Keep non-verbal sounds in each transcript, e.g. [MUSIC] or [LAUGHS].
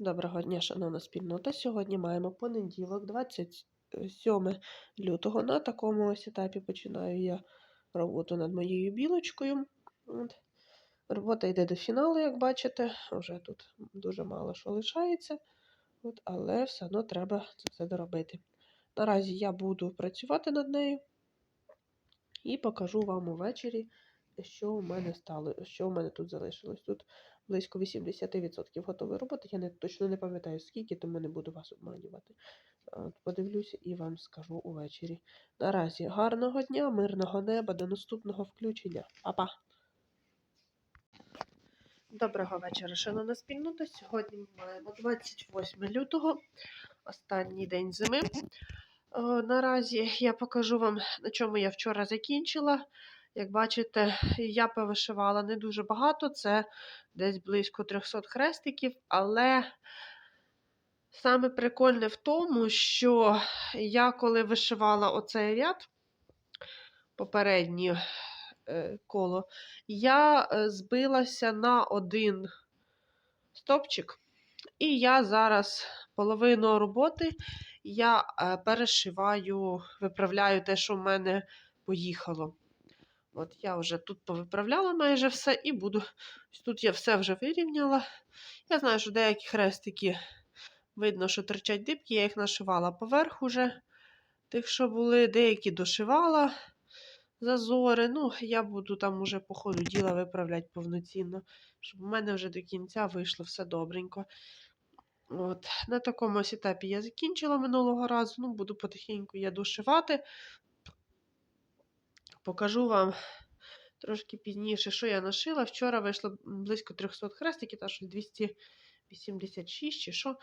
Доброго дня, шановна спільнота. Сьогодні маємо понеділок, 27 лютого. На такому ось етапі починаю я роботу над моєю білочкою. От. Робота йде до фіналу, як бачите. Вже тут дуже мало що лишається, От, але все одно треба це все доробити. Наразі я буду працювати над нею і покажу вам увечері, що у мене стало, що у мене тут залишилось. Тут близько 80% готової роботи. Я не, точно не пам'ятаю скільки, тому не буду вас обманювати. Подивлюся і вам скажу увечері. Наразі гарного дня, мирного неба, до наступного включення. Па-па! Доброго вечора, шановна спільнота. Сьогодні ми маємо 28 лютого, останній день зими. О, наразі я покажу вам, на чому я вчора закінчила. Як бачите, я повишивала не дуже багато, це десь близько 300 хрестиків, але саме прикольне в тому, що я коли вишивала оцей ряд, попереднє е, коло, я е, збилася на один стопчик, і я зараз половину роботи я е, перешиваю, виправляю те, що в мене поїхало. От я вже тут повиправляла майже все і буду. Тут я все вже вирівняла. Я знаю, що деякі хрестики видно, що тричать дибки, я їх нашивала поверх уже. Тих, що були, деякі дошивала зазори. Ну, я буду там уже по ходу діла виправляти повноцінно, щоб у мене вже до кінця вийшло все добренько. От, На такому ось етапі я закінчила минулого разу. Ну, буду потихеньку я дошивати. Покажу вам трошки пізніше, що я нашила. Вчора вийшло близько 300 хрестиків, та що 286 чи що.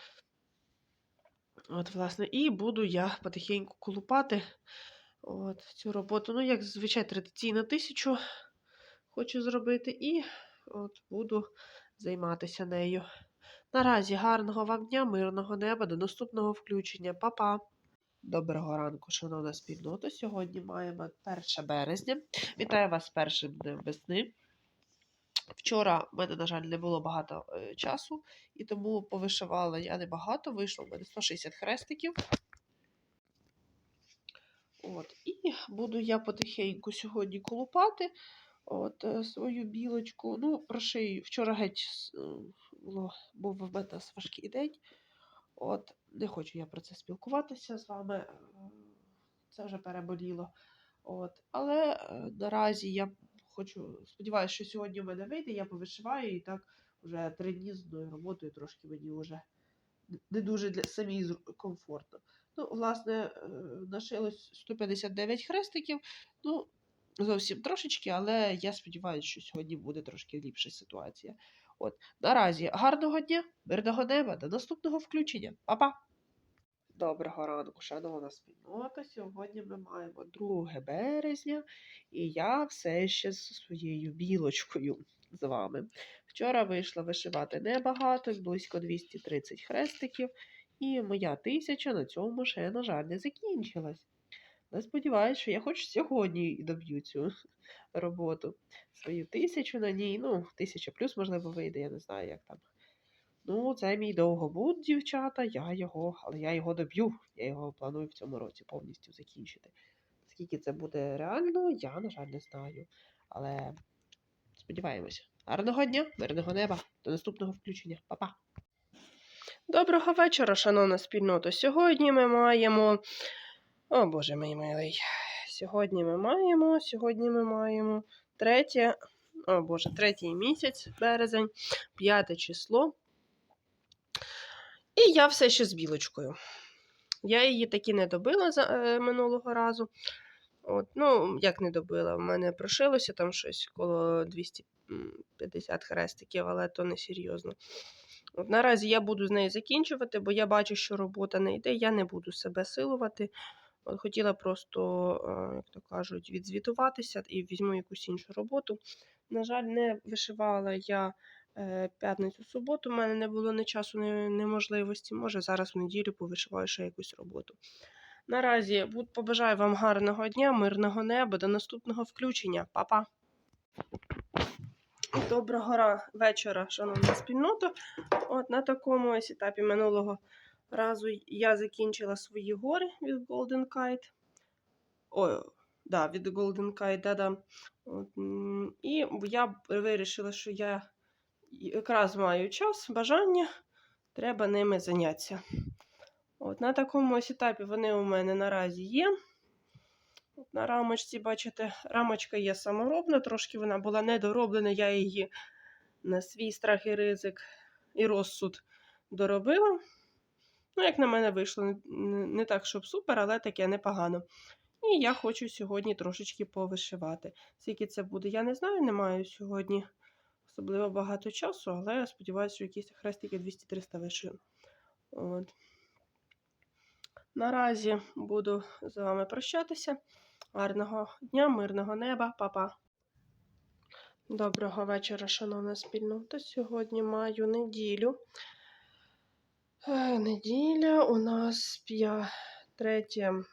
От, власне, і буду я потихеньку колупати от, цю роботу. Ну, як зазвичай, традиційно тисячу хочу зробити, і от буду займатися нею. Наразі гарного вам дня, мирного неба, до наступного включення. Па-па! Доброго ранку, шановна спільнота. Сьогодні маємо 1 березня. Вітаю вас з першим днем весни. Вчора в мене, на жаль, не було багато е, часу, і тому повишивала я небагато. Вийшло в мене 160 хрестиків. От, І буду я потихеньку сьогодні колупати от, е, свою білочку. Ну, про шию вчора геть е, було, був в мене важкий день. От, не хочу я про це спілкуватися з вами. е, Це вже переболіло. От, але е, наразі я хочу, сподіваюся, що сьогодні в мене вийде, я повишиваю і так вже три дні з одною роботою трошки мені вже не дуже для самій комфортно. Ну, власне, е, нашилось 159 хрестиків. Ну, зовсім трошечки, але я сподіваюся, що сьогодні буде трошки ліпша ситуація. От, наразі гарного дня, мирного неба, до наступного включення. Па-па! Доброго ранку, шановна спільнота. Сьогодні ми маємо 2 березня, і я все ще з своєю білочкою з вами. Вчора вийшла вишивати небагато, близько 230 хрестиків, і моя тисяча на цьому ще, на жаль, не закінчилась. Але сподіваюся, що я хоч сьогодні і доб'ю цю [LAUGHS] роботу. Свою тисячу на ній, ну, тисяча плюс, можливо, вийде, я не знаю, як там. Ну, це мій довгобуд, дівчата, я його, але я його доб'ю. Я його планую в цьому році повністю закінчити. Скільки це буде реально, я, на жаль, не знаю. Але сподіваємося. Гарного дня, мирного неба, до наступного включення. Па-па! Доброго вечора, шановна спільнота. Сьогодні ми маємо. О, Боже мій милий. Сьогодні ми маємо, сьогодні ми маємо третє, о Боже, третій місяць, березень, п'яте число. І я все ще з білочкою. Я її таки не добила за, е, минулого разу. От, ну, як не добила, в мене прошилося там щось коло 250 хрестиків, але то не серйозно. От, наразі я буду з нею закінчувати, бо я бачу, що робота не йде, я не буду себе силувати. От, хотіла просто, е, як то кажуть, відзвітуватися і візьму якусь іншу роботу. На жаль, не вишивала я е, п'ятницю, суботу. У мене не було ні часу, ні можливості. Може, зараз в неділю повишиваю ще якусь роботу. Наразі побажаю вам гарного дня, мирного неба, до наступного включення. Па-па! Доброго вечора, шановна спільнота. От на такому ось етапі минулого разу я закінчила свої гори від Golden Kite. Ой, да, від Golden Kite, да-да. І я вирішила, що я якраз маю час, бажання, треба ними зайнятися. От, на такому ось етапі вони у мене наразі є. От на рамочці, бачите, рамочка є саморобна, трошки вона була недороблена, я її на свій страх і ризик і розсуд доробила. Ну, як на мене вийшло, не, так, щоб супер, але таке непогано. І я хочу сьогодні трошечки повишивати. Скільки це буде, я не знаю, не маю сьогодні особливо багато часу, але я сподіваюся, що якісь хрестики 200-300 вишию. От. Наразі буду з вами прощатися. Гарного дня, мирного неба, па-па. Доброго вечора, шановна спільнота. Сьогодні маю неділю. Е, Неділя у нас 3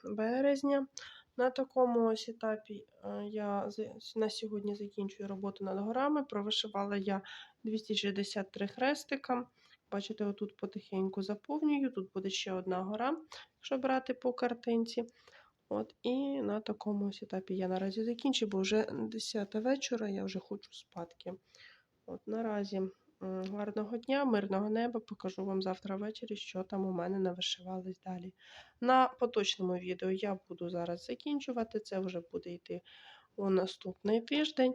березня. На такому ось етапі е, я на сьогодні закінчую роботу над горами. Провишивала я 263 хрестика. Бачите, отут потихеньку заповнюю. Тут буде ще одна гора, якщо брати по картинці. От, і на такому ось етапі я наразі закінчу, бо вже 10 вечора, я вже хочу спадки. От наразі гарного дня, мирного неба. Покажу вам завтра ввечері, що там у мене навишивалось далі. На поточному відео я буду зараз закінчувати. Це вже буде йти у наступний тиждень.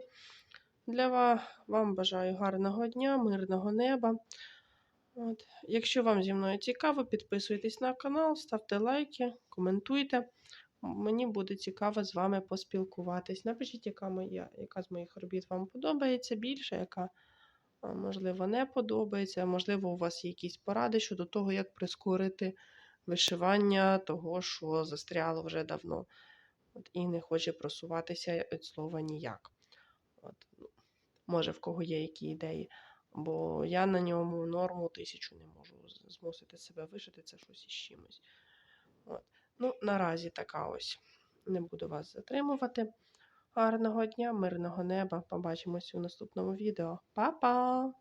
Для вас вам бажаю гарного дня, мирного неба. От. Якщо вам зі мною цікаво, підписуйтесь на канал, ставте лайки, коментуйте. Мені буде цікаво з вами поспілкуватись. Напишіть, яка, моя, яка з моїх робіт вам подобається більше, яка, можливо, не подобається. Можливо, у вас є якісь поради щодо того, як прискорити вишивання того, що застряло вже давно. От, і не хоче просуватися від слова ніяк. От, ну, може, в кого є які ідеї. Бо я на ньому норму тисячу не можу змусити себе вишити, це щось із чимось. От. Ну, наразі така ось. Не буду вас затримувати. Гарного дня, мирного неба. Побачимось у наступному відео. Па-па!